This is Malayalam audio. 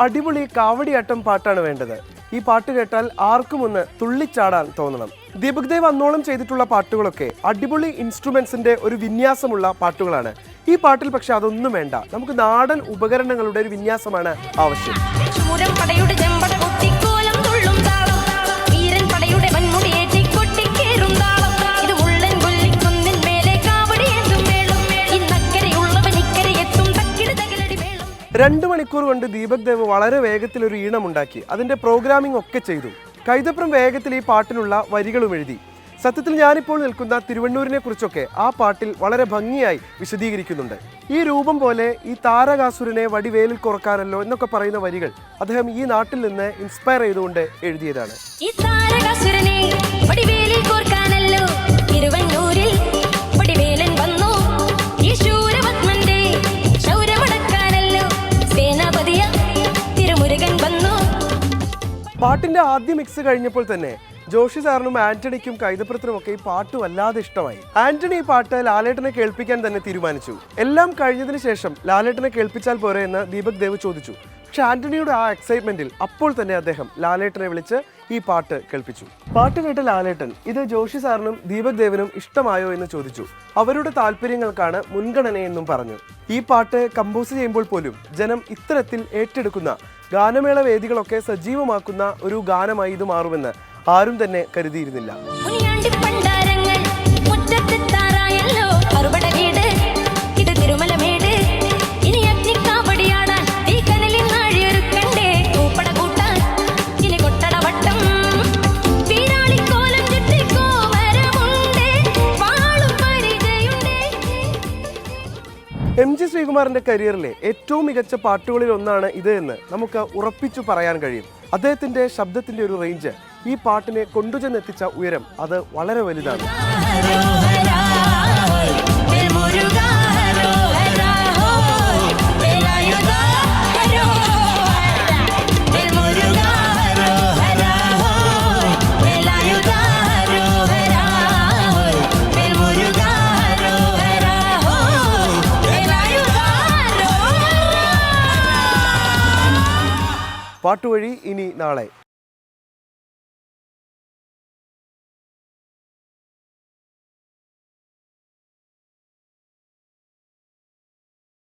അടിപൊളി കാവടിയാട്ടം പാട്ടാണ് വേണ്ടത്. ഈ പാട്ട് കേട്ടാൽ ആർക്കും ഒന്ന് തുള്ളിച്ചാടാൻ തോന്നണം. ദീപക് ദേവ് അന്നോളം ചെയ്തിട്ടുള്ള പാട്ടുകളൊക്കെ അടിപൊളി ഇൻസ്ട്രുമെന്റ്സിന്റെ ഒരു വിന്യാസമുള്ള പാട്ടുകളാണ്. ഈ പാട്ടിൽ പക്ഷെ അതൊന്നും വേണ്ട. നമുക്ക് നാടൻ ഉപകരണങ്ങളുടെ ഒരു വിന്യാസമാണ് ആവശ്യം. രണ്ട് മണിക്കൂർ കൊണ്ട് ദീപക് ദേവ് വളരെ വേഗത്തിൽ ഒരു ഈണമുണ്ടാക്കി അതിന്റെ പ്രോഗ്രാമിംഗ് ഒക്കെ ചെയ്തു. കൈതപ്രം വേഗത്തിൽ ഈ പാട്ടിനുള്ള വരികളും എഴുതി. സത്യത്തിൽ ഞാനിപ്പോൾ നിൽക്കുന്ന തിരുവണ്ണൂരിനെ കുറിച്ചൊക്കെ ആ പാട്ടിൽ വളരെ ഭംഗിയായി വിശദീകരിക്കുന്നുണ്ട്. ഈ രൂപം പോലെ ഈ താരകാസുരനെ വടിവേലിൽ കുറക്കാനല്ലോ എന്നൊക്കെ പറയുന്ന വരികൾ അദ്ദേഹം ഈ നാട്ടിൽ നിന്ന് ഇൻസ്പയർ ചെയ്തുകൊണ്ട് എഴുതിയതാണ്. ഈ താരകാസുരനെ വടിവേലിൽ കോർക്കാനല്ലോ തിരുവന്നൂരിൽ പാട്ടിന്റെ ആദ്യ മിക്സ് കഴിഞ്ഞപ്പോൾ തന്നെ ജോഷി സാറിനും ആന്റണിക്കും കൈതപ്രത്തിനും ഒക്കെ ഈ പാട്ട് വല്ലാതെ ഇഷ്ടമായി. ആന്റണി ഈ പാട്ട് ലാലേട്ടനെ കേൾപ്പിക്കാൻ തന്നെ തീരുമാനിച്ചു. എല്ലാം കഴിഞ്ഞതിന് ശേഷം ലാലേട്ടനെ കേൾപ്പിച്ചാൽ പോരെ എന്ന് ദീപക് ദേവ് ചോദിച്ചു. പക്ഷെ ആന്റണിയുടെ ആ എക്സൈറ്റ്മെന്റിൽ അപ്പോൾ തന്നെ അദ്ദേഹം ലാലേട്ടനെ വിളിച്ച് ഈ പാട്ട് കേൾപ്പിച്ചു. പാട്ട് കേട്ട ലാലേട്ടൻ ഇത് ജോഷി സാറിനും ദീപക് ദേവനും ഇഷ്ടമായോ എന്ന് ചോദിച്ചു. അവരുടെ താല്പര്യങ്ങൾക്കാണ് മുൻഗണനയെന്നും പറഞ്ഞു. ഈ പാട്ട് കമ്പോസ് ചെയ്യുമ്പോൾ പോലും ജനം ഇത്തരത്തിൽ ഏറ്റെടുക്കുന്ന ഗാനമേള വേദികളൊക്കെ സജീവമാക്കുന്ന ഒരു ഗാനമായി ഇത് മാറുമെന്ന് ആരും തന്നെ കരുതിയിരുന്നില്ല. എം ജി ശ്രീകുമാറിന്റെ കരിയറിലെ ഏറ്റവും മികച്ച പാട്ടുകളിൽ ഒന്നാണ് ഇത് എന്ന് നമുക്ക് ഉറപ്പിച്ചു പറയാൻ കഴിയും. അദ്ദേഹത്തിന്റെ ശബ്ദത്തിന്റെ ഒരു റേഞ്ച് ഈ പാട്ടിനെ കൊണ്ടുചെന്നെത്തിച്ച ഉയരം അത് വളരെ വലുതാണ്. പാട്ടുവഴി ഇനി നാളെ.